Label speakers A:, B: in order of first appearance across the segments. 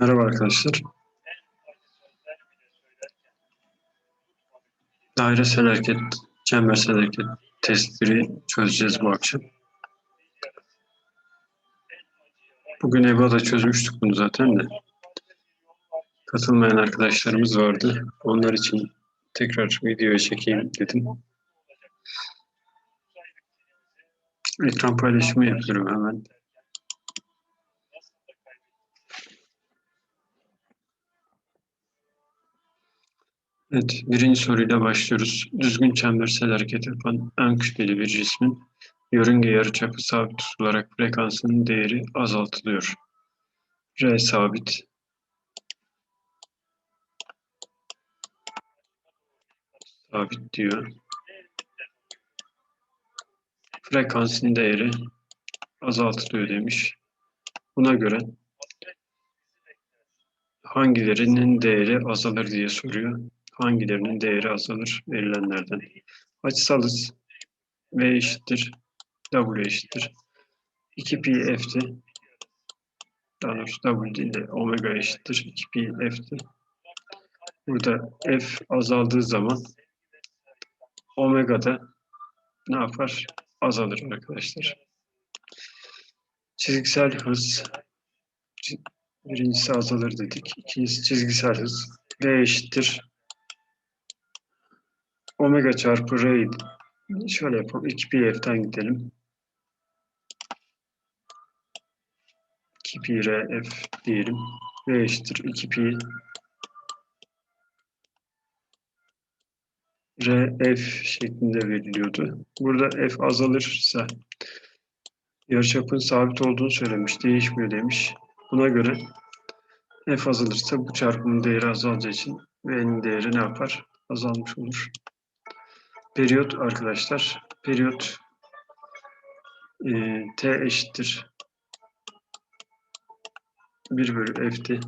A: Merhaba arkadaşlar. Dairesel hareket, çembersel hareket testleri çözeceğiz bu akşam. Bugün EBA'da çözmüştük bunu zaten de. Katılmayan arkadaşlarımız vardı. Onlar için tekrar videoya çekeyim dedim. Ekran paylaşımı yapıyorum hemen. Evet, birinci soruyla başlıyoruz. Düzgün çembersel hareket yapan en kütleli bir cismin yörünge yarıçapı sabit tutularak frekansının değeri azaltılıyor. R sabit. Sabit diyor. Frekansın değeri azaltılıyor demiş. Buna göre hangilerinin değeri azalır diye soruyor hangilerinin değeri azalır verilenlerden. Açısal hız V eşittir W eşittir 2 pi f'ti. Daha doğrusu W değil de omega eşittir 2 pi f'ti. Burada f azaldığı zaman omega da ne yapar? Azalır arkadaşlar. Çizgisel hız birincisi azalır dedik. İkincisi çizgisel hız V eşittir omega çarpı r şöyle yapalım. 2 pi f'ten gidelim. 2 pi r f diyelim. v eşittir 2 pi r f şeklinde veriliyordu. Burada f azalırsa yarıçapın sabit olduğunu söylemiş. Değişmiyor demiş. Buna göre f azalırsa bu çarpımın değeri azalacağı için v'nin değeri ne yapar? Azalmış olur periyot arkadaşlar. Periyot e, t eşittir 1 bölü f'ti.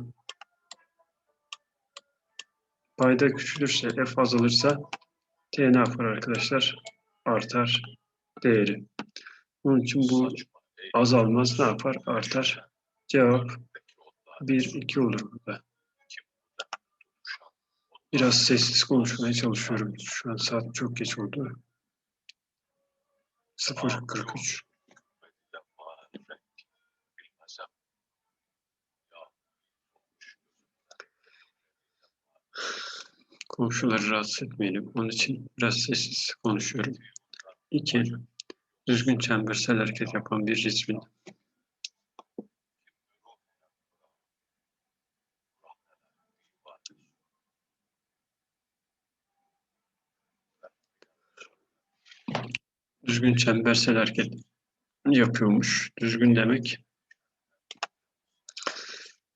A: Payda küçülürse f azalırsa t ne yapar arkadaşlar? Artar değeri. Onun için bu azalmaz ne yapar? Artar. Cevap 1, 2 olur burada. Biraz sessiz konuşmaya çalışıyorum. Şu an saat çok geç oldu. 0.43. Komşuları rahatsız etmeyelim. Onun için biraz sessiz konuşuyorum. 2. Düzgün çembersel hareket yapan bir cismin düzgün çembersel hareket yapıyormuş. Düzgün demek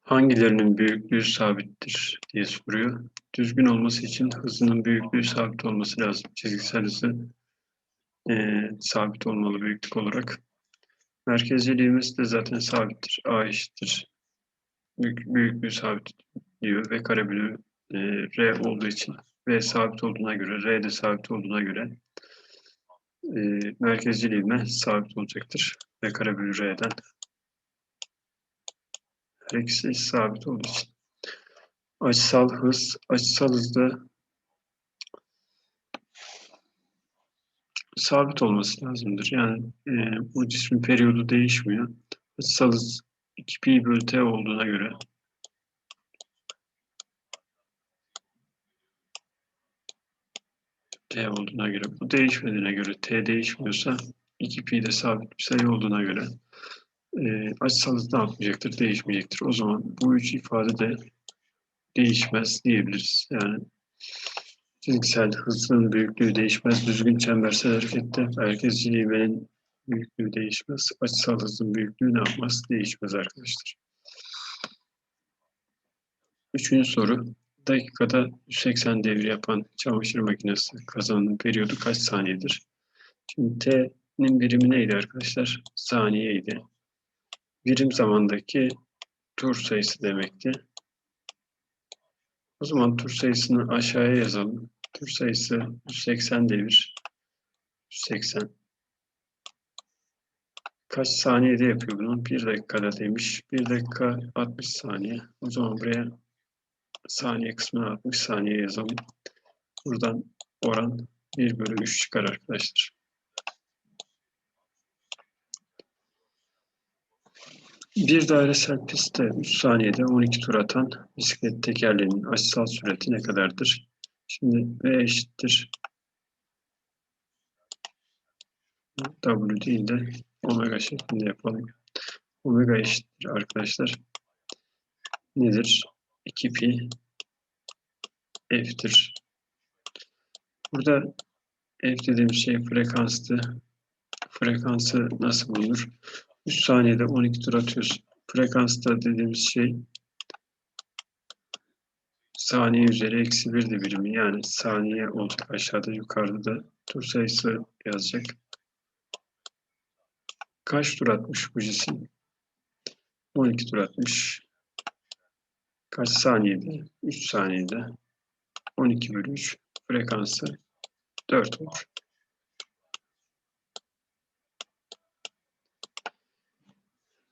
A: hangilerinin büyüklüğü sabittir diye soruyor. Düzgün olması için hızının büyüklüğü sabit olması lazım. Çizgisel hızı e, sabit olmalı büyüklük olarak. Merkezciliğimiz de zaten sabittir. A eşittir. Büyük, büyüklüğü sabit diyor ve kare bölü e, R olduğu için V sabit olduğuna göre, R de sabit olduğuna göre e, merkezcil ivme sabit olacaktır. V kare bölü R'den. Her ikisi sabit olduğu için. Açısal hız, açısal hızda sabit olması lazımdır. Yani e, bu cismin periyodu değişmiyor. Açısal hız 2 pi bölü t olduğuna göre t olduğuna göre, bu değişmediğine göre, t değişmiyorsa 2pi de sabit bir sayı olduğuna göre e, açısallık ne yapmayacaktır? Değişmeyecektir. O zaman bu üç ifade de değişmez diyebiliriz. Yani fiziksel hızın büyüklüğü değişmez. Düzgün çembersel harekette merkezcil ivmenin büyüklüğü değişmez. Açısal hızın büyüklüğü ne yapmaz? Değişmez arkadaşlar. Üçüncü soru dakikada 180 devir yapan çamaşır makinesi kazanımın periyodu kaç saniyedir? Şimdi T'nin birimi neydi arkadaşlar? Saniyeydi. Birim zamandaki tur sayısı demekti. O zaman tur sayısını aşağıya yazalım. Tur sayısı 180 devir. 180. kaç saniyede yapıyor bunu? 1 dakikada demiş. 1 dakika 60 saniye. O zaman buraya saniye kısmına 60 saniye yazalım. Buradan oran 1 bölü 3 çıkar arkadaşlar. Bir dairesel pistte 3 saniyede 12 tur atan bisiklet tekerleğinin açısal sürati ne kadardır? Şimdi V eşittir W değil de omega şeklinde yapalım. Omega eşittir arkadaşlar. Nedir? 2 pi f'tir. Burada f dediğimiz şey frekanstı. Frekansı nasıl bulunur? 3 saniyede 12 tur atıyoruz. Frekansta dediğimiz şey saniye üzeri eksi 1 de birimi. Yani saniye olacak aşağıda yukarıda da tur sayısı yazacak. Kaç tur atmış bu cisim? 12 tur atmış. Kaç saniyede? 3 saniyede. 12 bölü 3 frekansı 4 olur.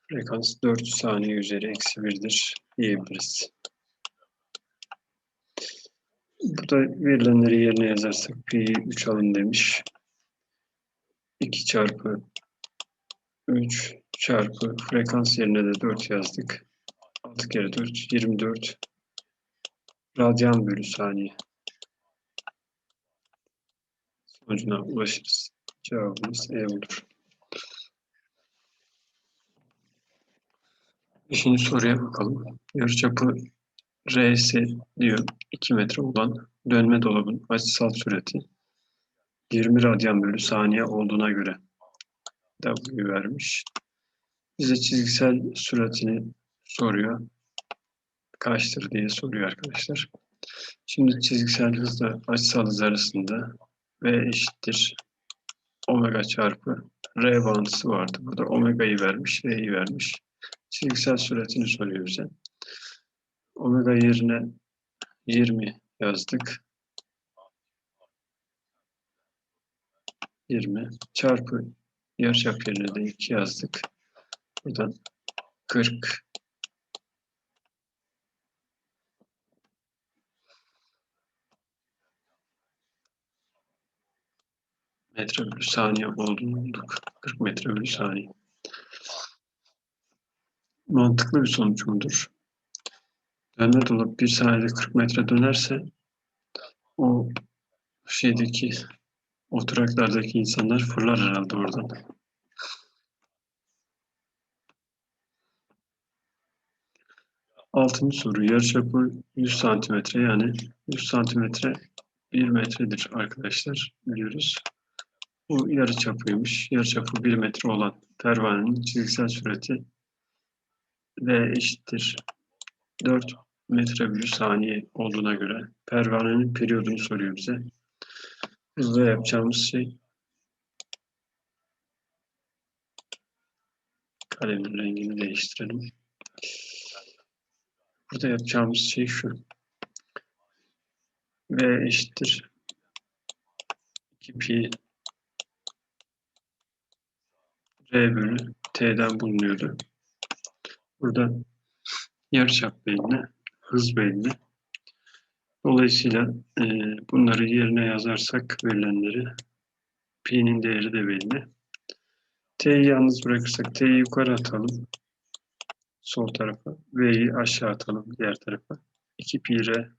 A: Frekans 4 saniye üzeri eksi 1'dir diyebiliriz. Burada verilenleri yerine yazarsak pi 3 alın demiş. 2 çarpı 3 çarpı frekans yerine de 4 yazdık. 6 kere 4 24 radyan bölü saniye. Sonucuna ulaşırız. Cevabımız E olur. Beşinci soruya bakalım. Yarıçapı R'si diyor 2 metre olan dönme dolabın açısal süreti 20 radyan bölü saniye olduğuna göre W vermiş. Bize çizgisel süratini soruyor. Kaçtır diye soruyor arkadaşlar. Şimdi çizgisel hızla açısal hız arasında V eşittir omega çarpı R bağıntısı vardı. Burada omega'yı vermiş, R'yi vermiş. Çizgisel süratini soruyor bize. Omega yerine 20 yazdık. 20 çarpı yarıçap yerine de 2 yazdık. Buradan 40 metre bölü saniye olduğunu bulduk. 40 metre bölü saniye. Mantıklı bir sonuç mudur? Dönme dolap bir saniyede 40 metre dönerse o şeydeki oturaklardaki insanlar fırlar herhalde oradan. Altıncı soru. Yarıçapı 100 santimetre yani 100 santimetre 1 metredir arkadaşlar biliyoruz. Bu yarıçapıymış. Yarıçapı 1 metre olan pervanenin çizgisel süreti V eşittir 4 metre bölü saniye olduğuna göre pervanenin periyodunu soruyor bize. Hızla yapacağımız şey kalemin rengini değiştirelim. Burada yapacağımız şey şu. V eşittir 2 pi R bölü T'den bulunuyordu. Burada yarıçap belli, hız belli. Dolayısıyla e, bunları yerine yazarsak verilenleri pi'nin değeri de belli. T'yi yalnız bırakırsak T'yi yukarı atalım. Sol tarafa. V'yi aşağı atalım diğer tarafa. 2 pi r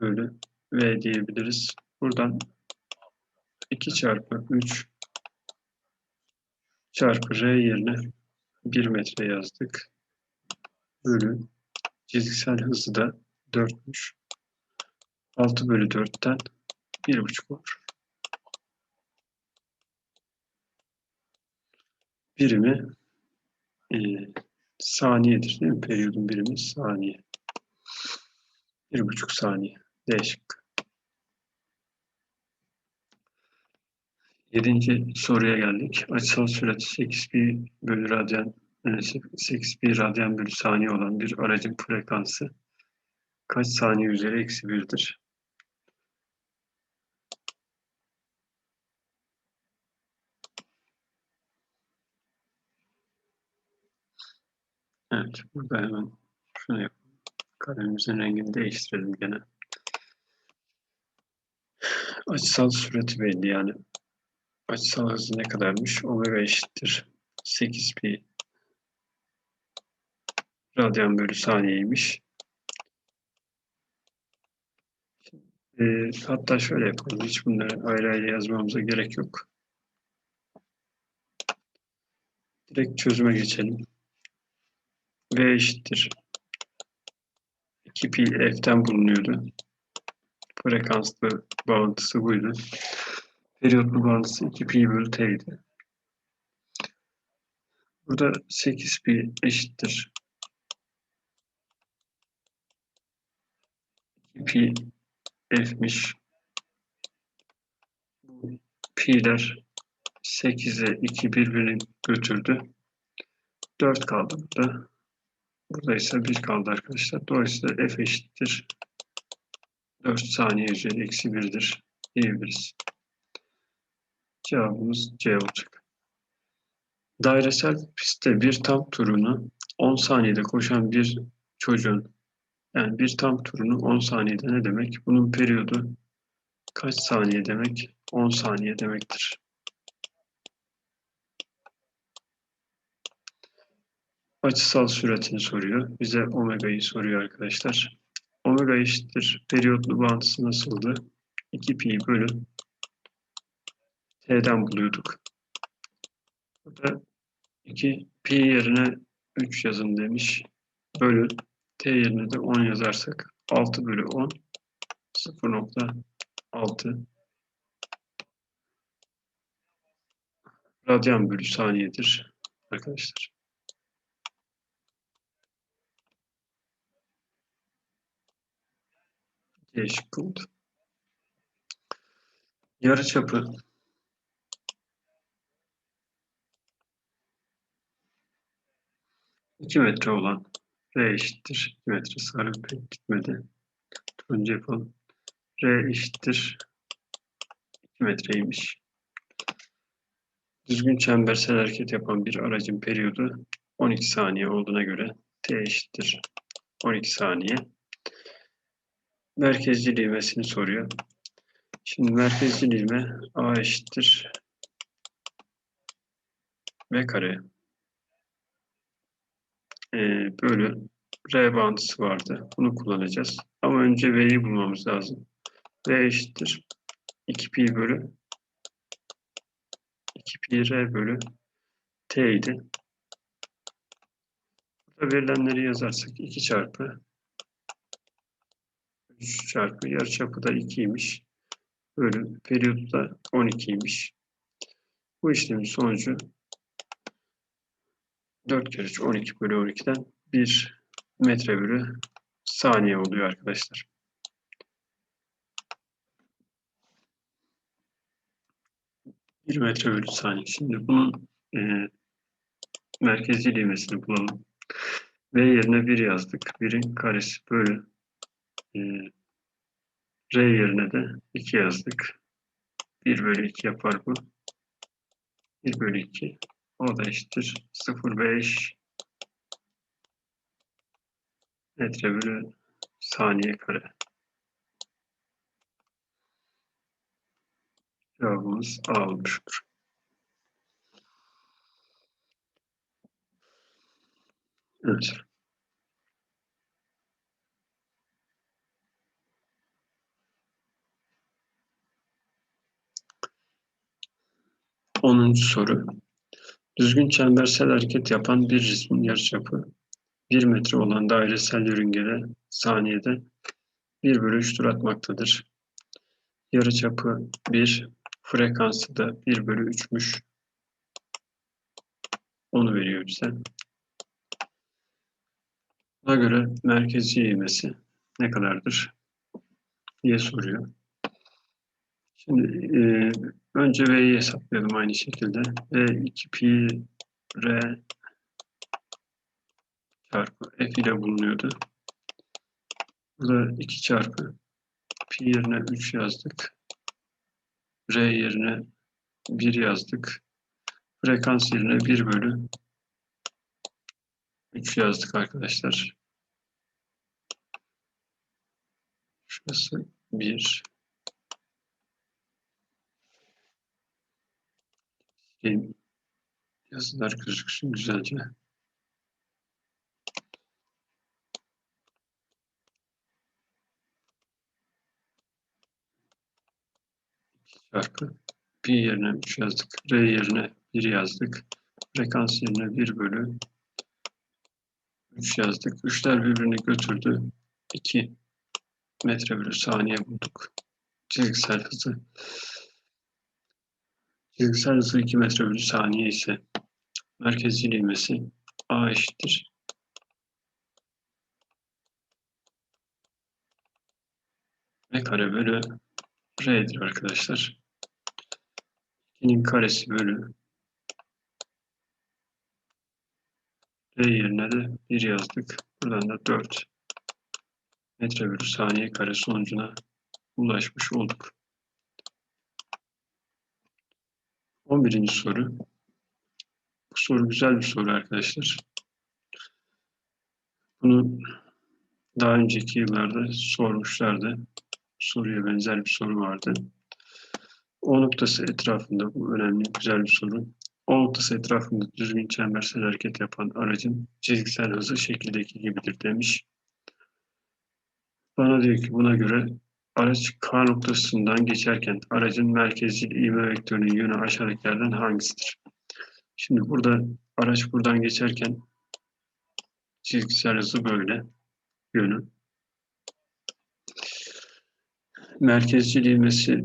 A: bölü V diyebiliriz. Buradan 2 çarpı 3 çarpı R yerine 1 metre yazdık. Bölü çizgisel hızı da 4'müş. 6 bölü 4'ten 1,5 olur. Birimi e, saniyedir değil mi? Periyodun birimi saniye. 1,5 saniye. D şıkkı. 7. soruya geldik. Açısal sürat 8pi bölü radyan, e, yani 8pi radyan bölü saniye olan bir aracın frekansı kaç saniye üzeri eksi 1'dir? Evet, burada hemen şunu yapalım. Kalemimizin rengini değiştirelim gene. Açısal sürati belli yani Açısal hızı ne kadarmış? Omega eşittir 8 pi radyan bölü saniyeymiş. E, hatta şöyle yapalım. Hiç bunları ayrı ayrı yazmamıza gerek yok. Direkt çözüme geçelim. V eşittir. 2 pi f'ten bulunuyordu. Frekanslı bağıntısı buydu. Periyotlu bağıntısı 2 pi bölü t'ydi. Burada 8 pi eşittir. 2 pi f'miş. Pi'ler 8'e 2 birbirini götürdü. 4 kaldı burada. Burada ise 1 kaldı arkadaşlar. Dolayısıyla f eşittir. 4 saniye üzeri eksi 1'dir diyebiliriz. Cevabımız C olacak. Dairesel pistte bir tam turunu 10 saniyede koşan bir çocuğun yani bir tam turunu 10 saniyede ne demek? Bunun periyodu kaç saniye demek? 10 saniye demektir. Açısal süratini soruyor. Bize omega'yı soruyor arkadaşlar. Omega eşittir. Periyotlu bağıntısı nasıldı? 2 pi bölü T'den buluyorduk. Burada 2 pi yerine 3 yazın demiş. Bölü t yerine de 10 yazarsak 6 bölü 10 0.6 radyan bölü saniyedir arkadaşlar. Değişik oldu. Yarı çapı 2 metre olan R eşittir 2 metre sarı pek gitmedi. Turuncu yapalım. R eşittir 2 metreymiş. Düzgün çembersel hareket yapan bir aracın periyodu 12 saniye olduğuna göre T eşittir 12 saniye. Merkezcil ivmesini soruyor. Şimdi merkezcil ivme A eşittir V kare e, bölü R bağıntısı vardı. Bunu kullanacağız. Ama önce V'yi bulmamız lazım. V eşittir 2 pi bölü 2 pi R bölü T idi. Burada verilenleri yazarsak 2 çarpı 3 çarpı yarıçapı da 2'ymiş. Bölü periyodu da 12'ymiş. Bu işlemin sonucu 4 kere 3 12 bölü 12'den 1 metre bölü saniye oluyor arkadaşlar. Bir metre bölü saniye. Şimdi bunun e, merkezi ivmesini bulalım. V yerine 1 yazdık. 1'in karesi bölü e, R yerine de 2 yazdık. 1 bölü 2 yapar bu. 1 bölü 2. O da eşittir. 0,5 metre bölü saniye kare. Cevabımız A olmuştur. Evet. Onuncu soru. Düzgün çembersel hareket yapan bir cismin yarıçapı 1 metre olan dairesel yörüngede saniyede 1 bölü 3 tur atmaktadır. Yarıçapı 1, frekansı da 1 bölü 3'müş. Onu veriyor bize. Buna göre merkezi ivmesi ne kadardır diye soruyor. Şimdi e, önce V'yi hesaplayalım aynı şekilde. V 2 pi R çarpı F ile bulunuyordu. Burada 2 çarpı pi yerine 3 yazdık. R yerine 1 yazdık. Frekans yerine 1 bölü 3 yazdık arkadaşlar. Şurası 1. Yazılar gözüksün güzelce. Şarkı. Pi yerine 3 yazdık. R yerine 1 yazdık. Frekans yerine 1 bölü 3 yazdık. 3'ler birbirini götürdü. 2 metre bölü saniye bulduk. Çizgisel hızı. Çizgisel hızı 2 metre bölü saniye ise merkezcil ivmesi A eşittir. V kare bölü R'dir arkadaşlar. 2'nin karesi bölü R yerine de 1 yazdık. Buradan da 4 metre bölü saniye kare sonucuna ulaşmış olduk. 11. soru. Bu soru güzel bir soru arkadaşlar. Bunu daha önceki yıllarda sormuşlardı. Soruya benzer bir soru vardı. O noktası etrafında bu önemli, güzel bir soru. O noktası etrafında düzgün çembersel hareket yapan aracın çizgisel hızı şekildeki gibidir demiş. Bana diyor ki buna göre araç K noktasından geçerken aracın merkezcil ivme vektörünün yönü aşağıdakilerden hangisidir? Şimdi burada araç buradan geçerken çizgisel hızı böyle yönü. Merkezcil ivmesi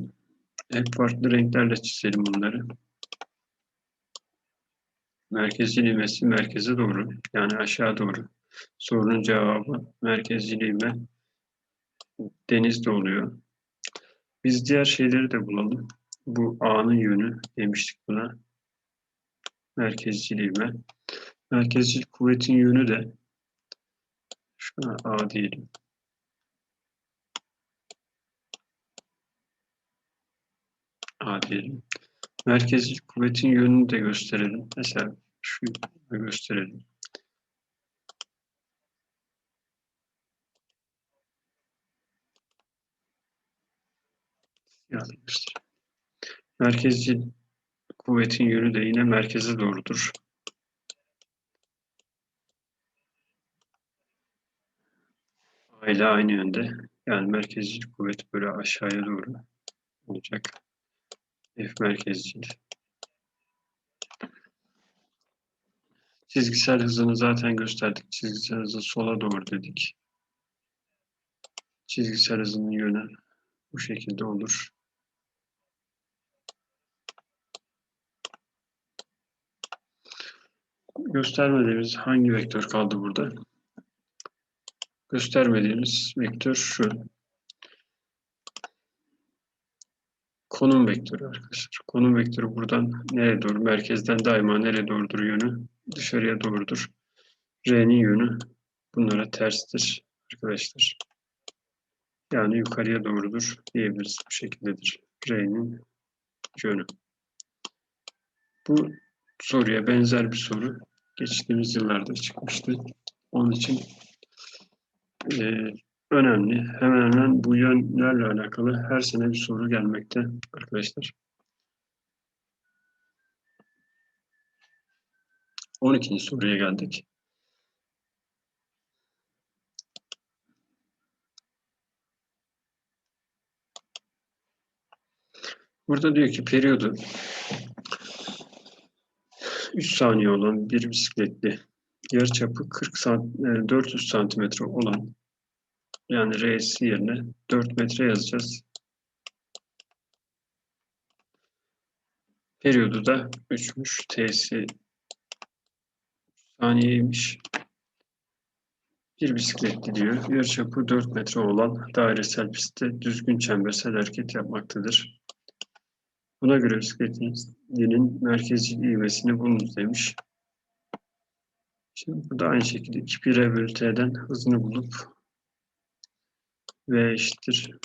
A: hep farklı renklerle çizelim bunları. Merkezcil ivmesi merkeze doğru yani aşağı doğru. Sorunun cevabı merkezcil ivme denizde oluyor. Biz diğer şeyleri de bulalım. Bu A'nın yönü demiştik buna. Merkezcil ivme. Merkezcil kuvvetin yönü de şuna A diyelim. A diyelim. Merkezcil kuvvetin yönünü de gösterelim. Mesela şu gösterelim. Yazmıştır. Merkezcil kuvvetin yönü de yine merkeze doğrudur. A ile aynı yönde. Yani merkezcil kuvvet böyle aşağıya doğru olacak. F merkezcil. Çizgisel hızını zaten gösterdik. Çizgisel hızı sola doğru dedik. Çizgisel hızının yönü bu şekilde olur. Göstermediğimiz hangi vektör kaldı burada? Göstermediğimiz vektör şu. Konum vektörü arkadaşlar. Konum vektörü buradan nereye doğru? Merkezden daima nereye doğrudur yönü? Dışarıya doğrudur. R'nin yönü bunlara terstir arkadaşlar. Yani yukarıya doğrudur diyebiliriz. Bu şekildedir. R'nin yönü. Bu soruya benzer bir soru geçtiğimiz yıllarda çıkmıştı. Onun için e, önemli. Hemen hemen bu yönlerle alakalı her sene bir soru gelmekte arkadaşlar. 12. soruya geldik. Burada diyor ki periyodu 3 saniye olan bir bisikletli yarıçapı 40 sant 400 santimetre olan yani R'si yerine 4 metre yazacağız. Periyodu da 3'müş. T'si saniyeymiş. Bir bisikletli diyor. Yarıçapı 4 metre olan dairesel pistte düzgün çembersel hareket yapmaktadır. Buna göre bisikletin merkezi ivmesini bulunuz demiş. Şimdi burada aynı şekilde 2 pi r bölü t'den hızını bulup v eşittir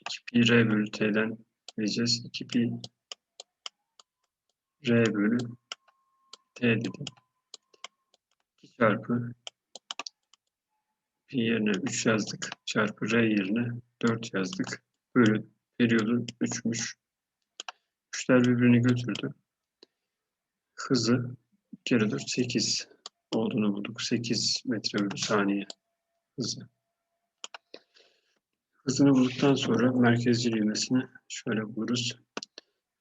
A: 2 pi r bölü t'den diyeceğiz. 2 pi r bölü t dedim. 2 çarpı pi yerine 3 yazdık. Çarpı r yerine 4 yazdık. Bölü periyodu 3'müş. Üçler birbirini götürdü. Hızı kere 4 8 olduğunu bulduk. 8 metre bölü saniye hızı. Hızını bulduktan sonra merkezcil ivmesini şöyle buluruz.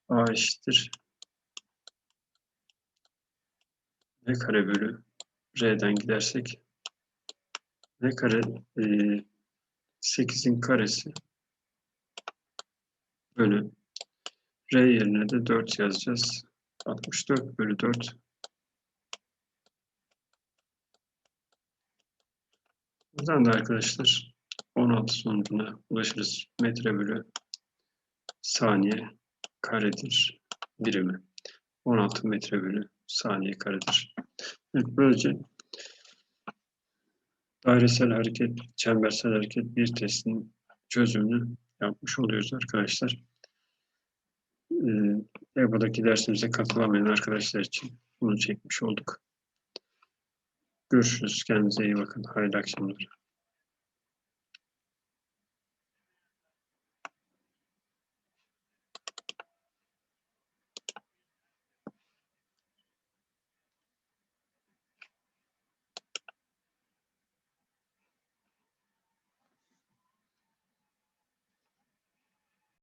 A: A eşittir. V kare bölü R'den gidersek V kare e, 8'in karesi bölü R yerine de 4 yazacağız. 64 bölü 4 Buradan da arkadaşlar 16 sonucuna ulaşırız. Metre bölü saniye karedir birimi. 16 metre bölü saniye karedir. Evet, böylece dairesel hareket, çembersel hareket bir testinin çözümünü yapmış oluyoruz arkadaşlar. Ee, EBA'daki dersimize katılamayan arkadaşlar için bunu çekmiş olduk. Görüşürüz. Kendinize iyi bakın. Hayırlı akşamlar.